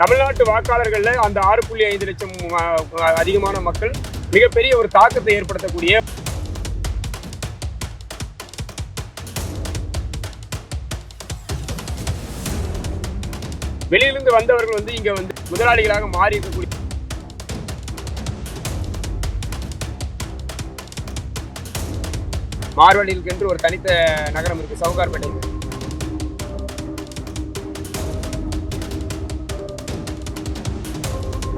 தமிழ்நாட்டு வாக்காளர்கள்ல அந்த ஆறு புள்ளி ஐந்து லட்சம் அதிகமான மக்கள் மிகப்பெரிய ஒரு தாக்கத்தை ஏற்படுத்தக்கூடிய வெளியிலிருந்து வந்தவர்கள் வந்து இங்க வந்து முதலாளிகளாக மாறி இருக்கக்கூடிய மார்வாடிகளுக்கு என்று ஒரு தனித்த நகரம் இருக்கு சவுகார்பேட்டை.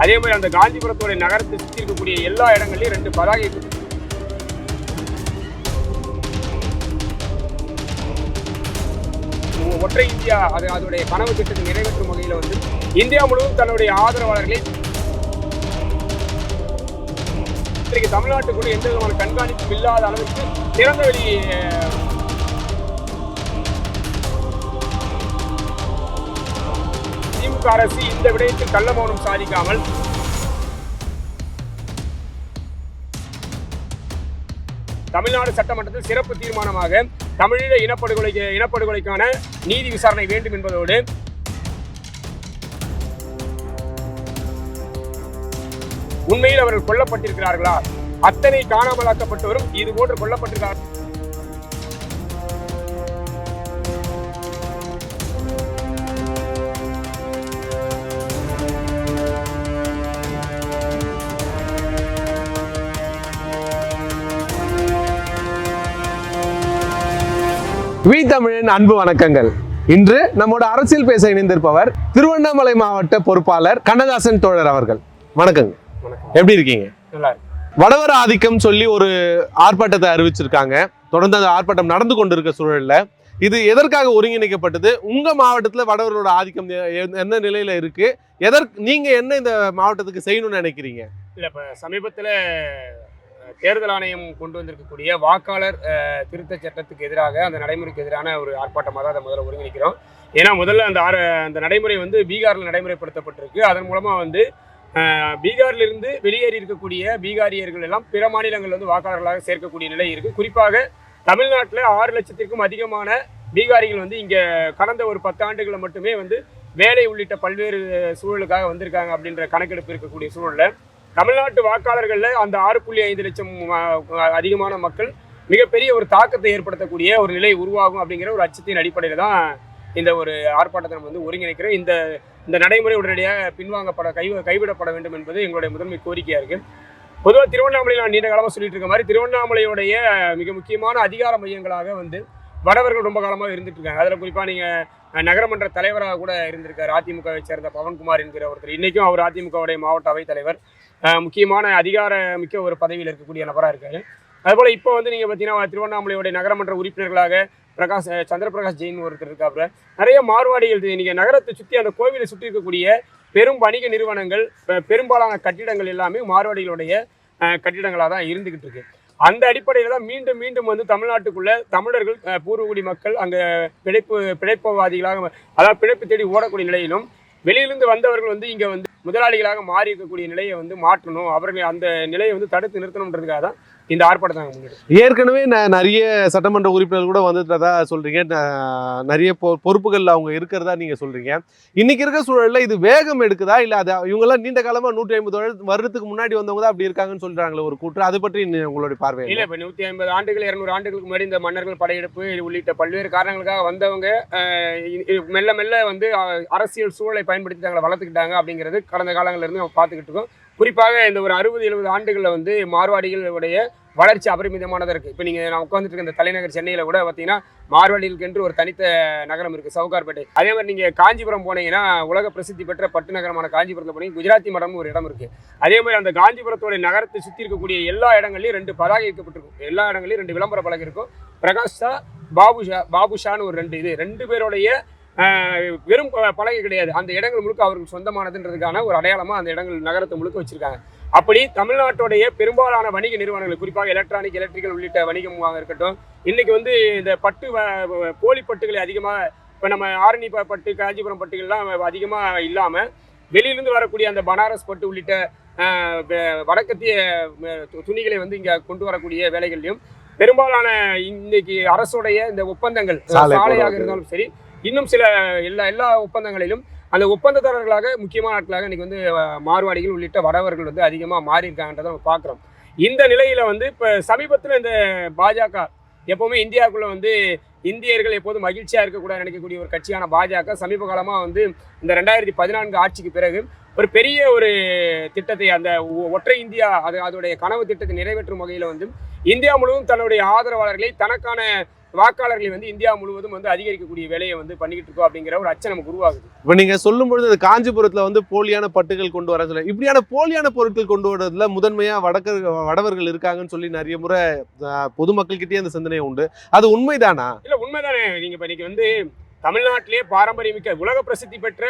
அதே மாதிரி அந்த காஞ்சிபுரத்தோட நகரத்தை சுற்றி இருக்கக்கூடிய எல்லா இடங்கள்லையும் ரெண்டு பதாகை ஒற்றை இந்தியா அது அதோடைய கனவு திட்டத்தை நிறைவேற்றும் வகையில் வந்து இந்தியா முழுவதும் தன்னுடைய ஆதரவாளர்களை இன்றைக்கு தமிழ்நாட்டுக்குள்ள எந்த விதமான கண்காணிப்பும் இல்லாத அளவுக்கு திறந்த வெளி திமுக அரசு இந்த விடயத்தில் கள்ள மௌனம் சாதிக்காமல் தமிழ்நாடு சட்டமன்றத்தில் சிறப்பு தீர்மானமாக தமிழீழ இனப்படுகொலை இனப்படுகொலைக்கான நீதி விசாரணை வேண்டும் என்பதோடு உண்மையில் அவர்கள் கொல்லப்பட்டிருக்கிறார்களா? அத்தனை காணாமலாக்கப்பட்டவரும் இது போன்று கொல்லப்பட்டிருக்கிறார் வி தமிழின் அன்பு வணக்கங்கள். இன்று நம்மோட அரசியல் பேச இணைந்திருப்பவர் திருவண்ணாமலை மாவட்ட பொறுப்பாளர் கண்ணதாசன் தோழர் அவர்கள். வணக்கங்க. வணக்கம். எப்படி இருக்கீங்க? வடவர் ஆதிக்கம் சொல்லி ஒரு ஆர்ப்பாட்டத்தை அறிவிச்சிருக்காங்க. தொடர்ந்து அந்த ஆர்ப்பாட்டம் நடந்து கொண்டிருக்க சூழல்ல இது எதற்காக ஒருங்கிணைக்கப்பட்டது? உங்க மாவட்டத்துல வடவரோட ஆதிக்கம் என்ன நிலையில இருக்கு? எதற்கு நீங்க என்ன இந்த மாவட்டத்துக்கு செய்யணும்னு நினைக்கிறீங்க? இல்ல இப்ப சமீபத்துல தேர்தல் ஆணையம் கொண்டு வந்திருக்கக்கூடிய வாக்காளர் திருத்த திருத்தச் சட்டத்துக்கு எதிராக அந்த நடைமுறைக்கு எதிரான ஒரு ஆர்ப்பாட்டமாக தான் அதை முதல்ல ஒருங்கிணைக்கிறோம். ஏன்னா முதல்ல அந்த ஆறு அந்த நடைமுறை வந்து பீகாரில் நடைமுறைப்படுத்தப்பட்டிருக்கு. அதன் மூலமாக வந்து பீகார்லேருந்து வெளியேறி இருக்கக்கூடிய பீகாரியர்கள் எல்லாம் பிற மாநிலங்கள் வந்து வாக்காளர்களாக சேர்க்கக்கூடிய நிலை இருக்குது குறிப்பாக தமிழ்நாட்டில் ஆறு லட்சத்திற்கும் அதிகமான பீகாரிகள் வந்து இங்கே கடந்த ஒரு பத்தாண்டுகளை மட்டுமே வந்து வேலை உள்ளிட்ட பல்வேறு சூழலுக்காக வந்திருக்காங்க அப்படின்ற கணக்கெடுப்பு இருக்கக்கூடிய சூழலில் தமிழ்நாட்டு வாக்காளர்களில் அந்த ஆறு புள்ளி ஐந்து லட்சம் அதிகமான மக்கள் மிகப்பெரிய ஒரு தாக்கத்தை ஏற்படுத்தக்கூடிய ஒரு நிலை உருவாகும் அப்படிங்கிற ஒரு அச்சத்தின் அடிப்படையில் தான் இந்த ஒரு ஆர்ப்பாட்டத்தை நம்ம வந்து ஒருங்கிணைக்கிறோம். இந்த இந்த நடைமுறை உடனடியாக பின்வாங்கப்பட கை கைவிடப்பட வேண்டும் என்பது எங்களுடைய முதன்மை கோரிக்கையாக இருக்கு. பொதுவாக திருவண்ணாமலையில் நான் நீண்ட காலமாக சொல்லிட்டு இருக்க மாதிரி திருவண்ணாமலையுடைய மிக முக்கியமான அதிகார மையங்களாக வந்து வடவர்கள் ரொம்ப காலமாக இருந்துட்டு இருக்காங்க. அதில் குறிப்பாக நீங்கள் நகரமன்ற தலைவராக கூட இருந்திருக்கார். அதிமுகவை சேர்ந்த பவன்குமார் என்கிற ஒருத்தர். இன்றைக்கும் அவர் அதிமுகவுடைய மாவட்ட அவைத் தலைவர் முக்கியமான அதிகார மிக்க ஒரு பதவியில் இருக்கக்கூடிய நபராக இருக்காரு. அதுபோல் இப்போ வந்து நீங்கள் பார்த்தீங்கன்னா திருவண்ணாமலையுடைய நகரமன்ற உறுப்பினர்களாக பிரகாஷ் சந்திரபிரகாஷ் ஜெயின் ஒருத்தர் இருக்காப்புல. நிறைய மாறுபாடுகள் நீங்கள் நகரத்தை சுற்றி அந்த கோவிலை சுற்றி இருக்கக்கூடிய பெரும் வணிக நிறுவனங்கள் பெரும்பாலான கட்டிடங்கள் எல்லாமே மாறுவாடிகளுடைய கட்டிடங்களாக தான் இருந்துக்கிட்டு இருக்கு. அந்த அடிப்படையில் தான் மீண்டும் மீண்டும் வந்து தமிழ்நாட்டுக்குள்ள தமிழர்கள் பூர்வகுடி மக்கள் அங்கே பிழைப்பு பிழைப்பவாதிகளாக அதாவது பிழைப்பு தேடி ஓடக்கூடிய நிலையிலும் வெளியிலிருந்து வந்தவர்கள் வந்து இங்கே வந்து முதலாளிகளாக மாறி இருக்கக்கூடிய நிலையை வந்து மாற்றணும். அவர்கள் அந்த நிலையை வந்து தடுத்து நிறுத்தணுன்றதுக்காக தான் இந்த ஆர்ப்பாட்டத்தை ஏற்கனவே நிறைய சட்டமன்ற உறுப்பினர் கூட வந்துட்டதா சொல்றீங்க. நிறைய பொறுப்புகள்ல அவங்க இருக்கிறதா நீங்க சொல்றீங்க. இன்னைக்கு இருக்க சூழல்ல இது வேகம் எடுக்குதா? இல்ல அது இவங்க எல்லாம் நீண்ட காலமா நூற்றி ஐம்பது வருடத்துக்கு முன்னாடி வந்தவங்க தான் அப்படி இருக்காங்கன்னு சொல்றாங்களே ஒரு கூற்று. அதை பற்றி உங்களுடைய பார்வை? இல்லை இப்போ நூற்றி ஐம்பது ஆண்டுகள் இரநூறு ஆண்டுகளுக்கு முன்னாடி இந்த மன்னர்கள் படையெடுப்பு உள்ளிட்ட பல்வேறு காரணங்களுக்காக வந்தவங்க மெல்ல மெல்ல வந்து அரசியல் சூழலை பயன்படுத்தி தங்களை வளர்த்துக்கிட்டாங்க அப்படிங்கிறது கடந்த காலங்கள்ல இருந்து நம்ம பார்த்துக்கிட்டு இருக்கோம். குறிப்பாக இந்த ஒரு அறுபது எழுபது ஆண்டுகளில் வந்து மார்வாடிகளுடைய வளர்ச்சி அபரிமிதமானதாக இருக்குது இப்போ நீங்கள் நான் உட்காந்துட்டு இருக்க இந்த தலைநகர் சென்னையில் கூட பார்த்தீங்கன்னா மார்வாடிகளுக்கென்று ஒரு தனித்த நகரம் இருக்குது சவுகார்பேட்டை. அதே மாதிரி நீங்கள் காஞ்சிபுரம் போனீங்கன்னா உலக பிரசித்தி பெற்ற பட்டு நகரமான காஞ்சிபுரத்தில் போனீங்க குஜராத்தி மடம்னு ஒரு இடம் இருக்குது அதே மாதிரி அந்த காஞ்சிபுரத்தோட நகரத்தை சுற்றி இருக்கக்கூடிய எல்லா இடங்கள்லையும் ரெண்டு பதாகை இருக்கப்பட்டிருக்கும் எல்லா இடங்கள்லையும் ரெண்டு விளம்பர பலகை இருக்கும். பிரகாஷ் ஷா பாபுஷா பாபுஷான்னு ஒரு ரெண்டு இது. ரெண்டு பேருடைய வெறும் பலகை கிடையாது அந்த இடங்கள் முழுக்க அவருக்கு சொந்தமானதுன்றதுக்கான ஒரு அடையாளமா அந்த இடங்கள் நகரத்தை முழுக்க வச்சிருக்காங்க அப்படி தமிழ்நாட்டுடைய பெரும்பாலான வணிக நிறுவனங்கள் குறிப்பாக எலக்ட்ரானிக் எலக்ட்ரிக்கல் உள்ளிட்ட வணிகமாக இருக்கட்டும் இன்னைக்கு வந்து இந்த பட்டு போலி பட்டுகளை அதிகமாக இப்போ நம்ம ஆரணி பட்டு காஞ்சிபுரம் பட்டுகள்லாம் அதிகமாக இல்லாமல் வெளியிலிருந்து வரக்கூடிய அந்த பனாரஸ் பட்டு உள்ளிட்ட வடக்கத்திய துணிகளை வந்து இங்கே கொண்டு வரக்கூடிய வேலைகள்லையும் பெரும்பாலான இன்னைக்கு அரசுடைய இந்த ஒப்பந்தங்கள் சாலை சாலையாக. இருந்தாலும் சரி இன்னும் சில எல்லா எல்லா ஒப்பந்தங்களிலும் அந்த ஒப்பந்ததாரர்களாக முக்கியமான ஆட்களாக இன்னைக்கு வந்து மார்வாடிகள் உள்ளிட்ட வடவர்கள் வந்து அதிகமாக மாறியிருக்காங்கன்றதை நம்ம பார்க்குறோம் இந்த நிலையில் வந்து இப்போ சமீபத்தில் இந்த பாஜக எப்போவுமே இந்தியாவுக்குள்ளே வந்து இந்தியர்கள் எப்போதும் மகிழ்ச்சியாக இருக்கக்கூடாது நினைக்கக்கூடிய ஒரு கட்சியான பாஜக சமீப காலமாக வந்து இந்த ரெண்டாயிரத்தி பதினான்கு ஆட்சிக்கு பிறகு ஒரு பெரிய ஒரு திட்டத்தை அந்த ஒ- ஒற்றை இந்தியா அது அதோடைய கனவு திட்டத்தை நிறைவேற்றும் வகையில் வந்து இந்தியா முழுவதும் தன்னுடைய ஆதரவாளர்களை தனக்கான வாக்காளர்களை வந்து இந்தியா முழுவதும் வந்து அதிகரிக்கக்கூடிய வேலையை வந்து பண்ணிக்கிட்டு இருக்கோம் அப்படிங்கிற ஒரு அச்சம் நமக்கு உருவாகுது. இப்போ நீங்க சொல்லும் பொழுது இந்த காஞ்சிபுரத்துல வந்து போலியான பட்டுகள் கொண்டு வர சொல்ல இப்படியான போலியான பொருட்கள் கொண்டு வரதுல முதன்மையா வடக்க வடவர்கள் இருக்காங்கன்னு சொல்லி நிறைய முறை பொதுமக்கள்கிட்டயே அந்த சிந்தனை உண்டு. அது உண்மைதானா? இல்ல உண்மைதானே. நீங்க இப்ப இன்னைக்கு வந்து தமிழ்நாட்டிலே பாரம்பரியமிக்க உலக பிரசித்தி பெற்ற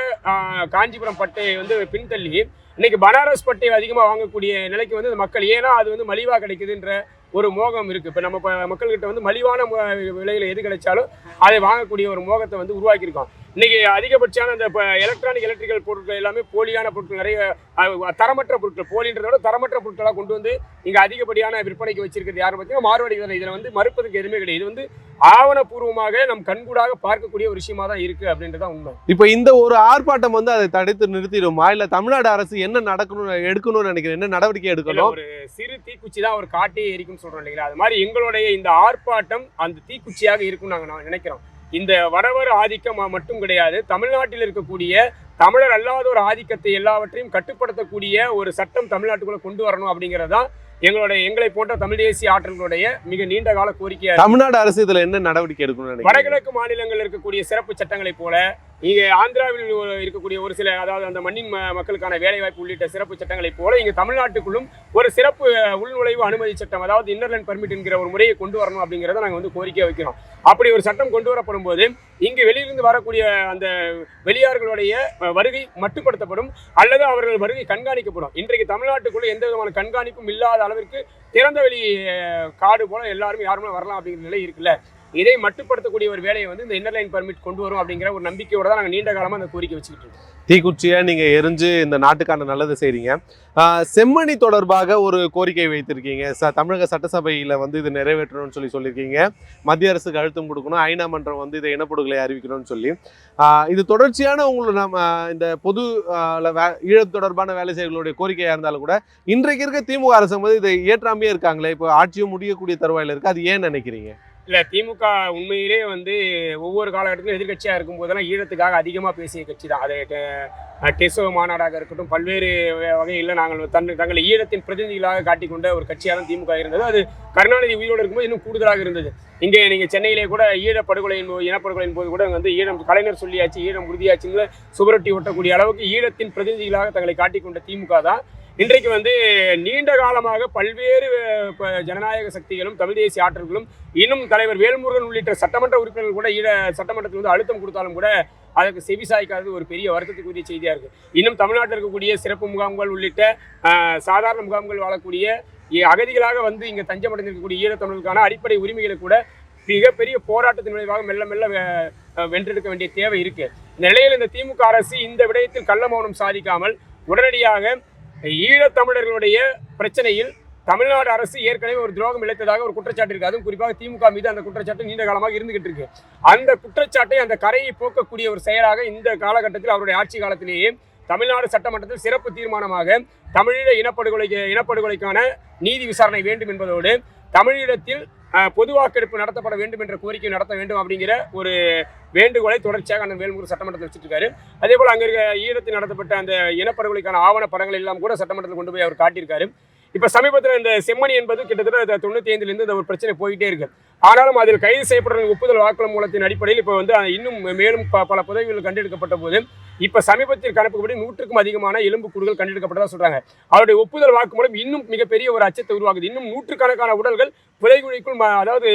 காஞ்சிபுரம் பட்டை வந்து பின்தள்ளி இன்னைக்கு பனாரஸ் பட்டை அதிகமாக வாங்கக்கூடிய நிலைக்கு வந்து மக்கள் ஏன்னா அது வந்து மலிவா கிடைக்குதுன்ற ஒரு மோகம் இருக்கு. இப்போ நம்ம மக்கள்கிட்ட வந்து மலிவான விலையில் விலையில எது கிடைச்சாலும் அதை வாங்கக்கூடிய ஒரு மோகத்தை வந்து உருவாக்கியிருக்கோம். இன்னைக்கு அதிகபட்சமான இந்த இப்போ எலக்ட்ரானிக் எலக்ட்ரிக்கல் பொருட்கள் எல்லாமே போலியான பொருட்கள் நிறைய தரமற்ற பொருட்கள் போலின்றதை விட தரமற்ற பொருட்களாக கொண்டு வந்து இங்க அதிகப்படியான விற்பனைக்கு வச்சிருக்கிறது யாரும் பார்த்தீங்கன்னா மார்வாடி தானே இதுல வந்து மறுப்பதுக்கு எதுவுமே கிடையாது. இது வந்து ஆவணப்பூர்வமாக நம் கண்கூடாக பார்க்கக்கூடிய ஒரு விஷயமா தான் இருக்கு அப்படின்றதான் உண்மை. இப்போ இந்த ஒரு ஆர்ப்பாட்டம் வந்து அதை தடுத்து நிறுத்திடுமா? இல்ல தமிழ்நாடு அரசு என்ன நடக்கணும் எடுக்கணும்னு நினைக்கிறேன் என்ன நடவடிக்கை எடுக்கணும்? ஒரு சிறு தீக்குச்சி தான் ஒரு காட்டையே எரிக்கும்னு சொல்றோம் இல்லைங்களா? அது மாதிரி எங்களுடைய இந்த ஆர்ப்பாட்டம் அந்த தீக்குச்சியாக இருக்கும் நாங்க நான் நினைக்கிறோம். இந்த வடவர் ஆதிக்கம் மட்டும் கிடையாது தமிழ்நாட்டில் இருக்கக்கூடிய தமிழர் அல்லாத ஒரு ஆதிக்கத்தை எல்லாவற்றையும் கட்டுப்படுத்தக்கூடிய ஒரு சட்டம் தமிழ்நாட்டுக்குள்ள கொண்டு வரணும் அப்படிங்கிறது தான் எங்களுடைய எங்களை போன்ற தமிழ் தேசிய ஆற்றல்களுடைய மிக நீண்ட கால இருக்கு. தமிழ்நாடு அரசு இதுல என்ன நடவடிக்கை நினைக்கிறேன் வடகிழக்கு மாநிலங்கள் இருக்கக்கூடிய சிறப்பு சட்டங்களைப் போல இங்கே ஆந்திராவில் இருக்கக்கூடிய ஒரு சில அதாவது அந்த மண்ணின் மக்களுக்கான வேலைவாய்ப்பு உள்ளிட்ட சிறப்பு சட்டங்களைப் போல இங்கே தமிழ்நாட்டுக்குள்ளும் ஒரு சிறப்பு உள்நுழைவு அனுமதி சட்டம் அதாவது இன்னர்லைன் பர்மிட் என்கிற ஒரு முறையை கொண்டு வரணும் அப்படிங்கிறத நாங்கள் வந்து கோரிக்கை வைக்கிறோம். அப்படி ஒரு சட்டம் கொண்டு வரப்படும் போது இங்கு வெளியிலிருந்து வரக்கூடிய அந்த வெளியார்களுடைய வருகை மட்டுப்படுத்தப்படும் அல்லது அவர்கள் வருகை கண்காணிக்கப்படும். இன்றைக்கு தமிழ்நாட்டுக்குள்ள எந்த விதமான கண்காணிப்பும் இல்லாத அளவிற்கு திறந்த வெளி காடு போல எல்லாருமே யாருமே வரலாம் அப்படிங்கிற நிலை இருக்குல்ல. இதை மட்டுப்படுத்தக்கூடிய ஒரு வேலையை வந்து இந்த இன்னர்லைன் பர்மிட் கொண்டு வரும் அப்படிங்கிற ஒரு நம்பிக்கையோட தான் நாங்கள் நீண்ட காலமாக அந்த கோரிக்கை வச்சுக்கிட்டு இருக்கோம். தீக்குச்சியை நீங்க எரிஞ்சு இந்த நாட்டுக்கான நல்லது செய்றீங்க. செம்மணி தொடர்பாக ஒரு கோரிக்கை வைத்திருக்கீங்க. ச தமிழக சட்டசபையில வந்து இது நிறைவேற்றணும்னு சொல்லி சொல்லியிருக்கீங்க. மத்திய அரசுக்கு அழுத்தம் கொடுக்கணும். ஐநா மன்றம் வந்து இதை இனப்படுகொலை அறிவிக்கணும்னு சொல்லி. இது தொடர்ச்சியான உங்களை நம்ம இந்த பொது வே- ஈழம் தொடர்பான வேலை செய்களுடைய கோரிக்கையா இருந்தாலும் கூட இன்றைக்கு இருக்க திமுக அரசு வந்து இதை ஏற்றாமையே இருக்காங்களே. இப்போ ஆட்சியும் முடியக்கூடிய தருவாயில இருக்கு. அது ஏன் நினைக்கிறீங்க? இல்லை திமுக உண்மையிலே வந்து ஒவ்வொரு காலகட்டத்திலும் எதிர்க்கட்சியாக இருக்கும் போதெல்லாம் ஈழத்துக்காக அதிகமாக பேசிய கட்சி தான். அது டெசோ மாநாடாக இருக்கட்டும் பல்வேறு வகையில் நாங்கள் தன் தங்களை ஈழத்தின் பிரதிநிதிகளாக காட்டிக்கொண்ட ஒரு கட்சியாக திமுக இருந்தது. அது கருணாநிதி உயிரோடு இருக்கும்போது இன்னும் கூடுதலாக இருந்தது. இங்கே நீங்கள் சென்னையிலே கூட ஈழ படுகொலையின் போது இனப்படுகொலையின் போது கூட வந்து ஈழம் கலைஞர் சொல்லியாச்சு ஈழம் உறுதியாச்சுன்னு சுவரொட்டி ஒட்டக்கூடிய அளவுக்கு ஈழத்தின் பிரதிநிதிகளாக தங்களை காட்டிக்கொண்ட திமுக தான். இன்றைக்கு வந்து நீண்ட காலமாக பல்வேறு ப- ஜனநாயக சக்திகளும் தமிழ் தேசிய ஆற்றல்களும் இன்னும் தலைவர் வேல்முருகன் உள்ளிட்ட சட்டமன்ற உறுப்பினர்கள் கூட ஈழ சட்டமன்றத்தில் வந்து அழுத்தம் கொடுத்தாலும் கூட அதற்கு செவிசாய்க்காதது ஒரு பெரிய வருத்தத்துக்குரிய செய்தியாக இருக்குது இன்னும் தமிழ்நாட்டில் இருக்கக்கூடிய சிறப்பு முகாம்கள் உள்ளிட்ட சாதாரண முகாம்கள் வாழக்கூடிய அகதிகளாக வந்து இங்கே தஞ்சமடைந்திருக்கக்கூடிய ஈழத்தமிழர்களுக்கான அடிப்படை உரிமைகளை கூட மிகப்பெரிய போராட்டத்தின் விளைவாக மெல்ல மெல்ல வென்றெடுக்க வேண்டிய தேவை இருக்கு. இந்த நிலையில் இந்த திமுக அரசு இந்த விடயத்தில் கள்ள மௌனம் சாதிக்காமல் உடனடியாக ஈழத்தமிழர்களுடைய பிரச்சனையில் தமிழ்நாடு அரசு ஏற்கனவே ஒரு துரோகம் இழைத்ததாக ஒரு குற்றச்சாட்டு இருக்கு. அதுவும் குறிப்பாக திமுக மீது அந்த குற்றச்சாட்டு நீண்ட காலமாக இருந்துகிட்டு இருக்கு. அந்த குற்றச்சாட்டை அந்த கரையை போக்கக்கூடிய ஒரு செயலாக இந்த காலகட்டத்தில் அவருடைய ஆட்சி காலத்திலேயே தமிழ்நாடு சட்டமன்றத்தில் சிறப்பு தீர்மானமாக தமிழீழ இனப்படுகொலை இனப்படுகொலைக்கான நீதி விசாரணை வேண்டும் என்பதோடு தமிழீழத்தில் பொது வாக்கெடுப்பு நடத்தப்பட வேண்டும் என்ற கோரிக்கை நடத்த வேண்டும் அப்படிங்கிற ஒரு வேண்டுகோளை தொடர்ச்சியாக அந்த வேல்முருகன் சட்டமன்றத்தில் வச்சுட்டு இருக்காரு அதே போல் அங்கே இருக்க ஈழத்தில் நடத்தப்பட்ட அந்த இனப்படுகொலைக்கான ஆவண படங்கள் எல்லாம் கூட சட்டமன்றத்தில் கொண்டு போய் அவர் காட்டியிருக்காரு. இப்போ சமீபத்தில் இந்த செம்மணி என்பது கிட்டத்தட்ட தொண்ணூற்றி ஐந்துலேருந்து இந்த ஒரு பிரச்சனை போயிட்டே இருக்கு. ஆனாலும் அதில் கைது செய்யப்பட்ட ஒப்புதல் வாக்குமூலத்தின் மூலத்தின் அடிப்படையில் இப்போ வந்து இன்னும் மேலும் பல புதவிகள் கண்டெடுக்கப்பட்ட போது இப்போ சமீபத்தில் கணக்குப்படி நூற்றுக்கும் அதிகமான எலும்பு கூடுகள் கண்டெடுக்கப்பட்டதா சொல்றாங்க. அவருடைய ஒப்புதல் வாக்குமூலம் இன்னும் மிகப்பெரிய ஒரு அச்சத்தை உருவாக்குது. இன்னும் நூற்றுக்கணக்கான உடல்கள் புதைகுழிக்குள் அதாவது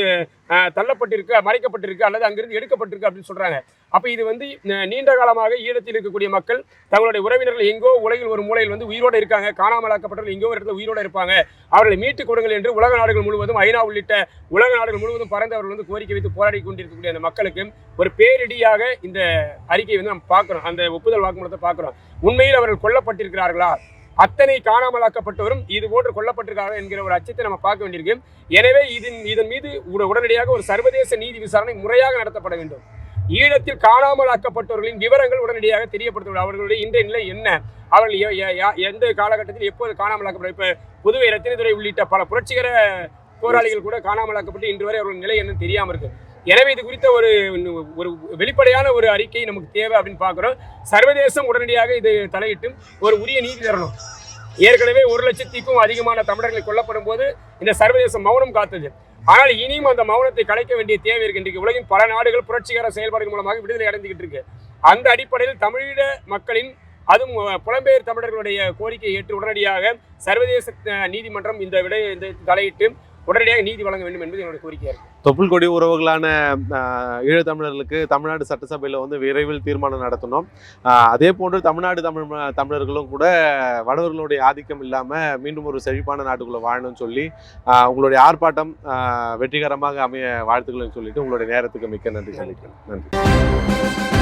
தள்ளப்பட்டிருக்கு மறைக்கப்பட்டிருக்கு அல்லது அங்கிருந்து எடுக்கப்பட்டிருக்கு அப்படின்னு சொல்றாங்க. அப்போ இது வந்து நீண்ட காலமாக ஈழத்தில் இருக்கக்கூடிய மக்கள் தங்களுடைய உறவினர்கள் எங்கோ உலகில் ஒரு மூலையில் வந்து உயிரோடு இருக்காங்க காணாமலாக்கப்பட்டவர்கள் எங்கோ ஒரு இடத்துல உயிரோடு இருப்பாங்க. அவர்களை மீட்டுக் கொடுங்கள் என்று உலக நாடுகள் முழுவதும் ஐநா உள்ளிட்ட உலக நாடுகள் முழுவதும் முழுவதும் பறந்தவர்கள் வந்து கோரிக்கை வைத்து போராடி கொண்டிருக்கக்கூடிய அந்த மக்களுக்கு ஒரு பேரிடியாக இந்த அறிக்கையை வந்து நம்ம பார்க்குறோம். அந்த ஒப்புதல் வாக்குமூலத்தை பார்க்குறோம். உண்மையில் அவர்கள் கொல்லப்பட்டிருக்கிறார்களா? அத்தனை காணாமலாக்கப்பட்டவரும் இது போன்று கொல்லப்பட்டிருக்கார்கள் என்கிற ஒரு அச்சத்தை நம்ம பார்க்க வேண்டியிருக்கு. எனவே இதன் இதன் மீது உடனடியாக ஒரு சர்வதேச நீதி விசாரணை முறையாக நடத்தப்பட வேண்டும். ஈழத்தில் காணாமலாக்கப்பட்டவர்களின் விவரங்கள் உடனடியாக தெரியப்படுத்த அவர்களுடைய இன்றைய நிலை என்ன? அவர்கள் எந்த காலகட்டத்தில் எப்போது காணாமல் இப்போ புதுவை ரத்தினதுரை உள்ளிட்ட பல புரட்சிகர போராளிகள் கூட காணாமல் ஆக்கப்பட்டு இன்று வரை அவர்கள் நிலை என்னன்னு தெரியாமல் இருக்கு. எனவே இது குறித்த ஒரு ஒரு வெளிப்படையான ஒரு அறிக்கை நமக்கு தேவை அப்படின்னு பார்க்குறோம். சர்வதேசம் உடனடியாக இது தலையிட்டும் ஒரு உரிய நீதி தரணும். ஏற்கனவே ஒரு லட்சத்திற்கும் அதிகமான தமிழர்கள் கொல்லப்படும் போது இந்த சர்வதேசம் மௌனம் காத்தது. ஆனால் இனியும் அந்த மௌனத்தை கலைக்க வேண்டிய தேவை இருக்கு. இன்றைக்கு உலகின் பல நாடுகள் புரட்சிகர செயல்பாடுகள் மூலமாக விடுதலை அடைந்துகிட்டு இருக்கு. அந்த அடிப்படையில் தமிழீழ மக்களின் அதுவும் புலம்பெயர் தமிழர்களுடைய கோரிக்கையை ஏற்று உடனடியாக சர்வதேச நீதிமன்றம் இந்த விடை இந்த தலையிட்டு உடனடியாக நீதி வழங்க வேண்டும் என்பது என்னுடைய கோரிக்கையாக இருக்கு. தொப்புள் கொடி உறவுகளான ஈழ ஈழத்தமிழர்களுக்கு தமிழ்நாடு சட்டசபையில் வந்து விரைவில் தீர்மானம் நடத்தணும். அதே போன்று தமிழ்நாடு தமிழ் தமிழர்களும் கூட வடவர்களுடைய ஆதிக்கம் இல்லாமல் மீண்டும் ஒரு செழிப்பான நாட்டுக்குள்ளே வாழணும்னு சொல்லி உங்களுடைய ஆர்ப்பாட்டம் வெற்றிகரமாக அமைய வாழ்த்துக்கள்னு சொல்லிட்டு உங்களுடைய நேரத்துக்கு மிக்க நன்றி சொல்லிக்கிறேன் நன்றி.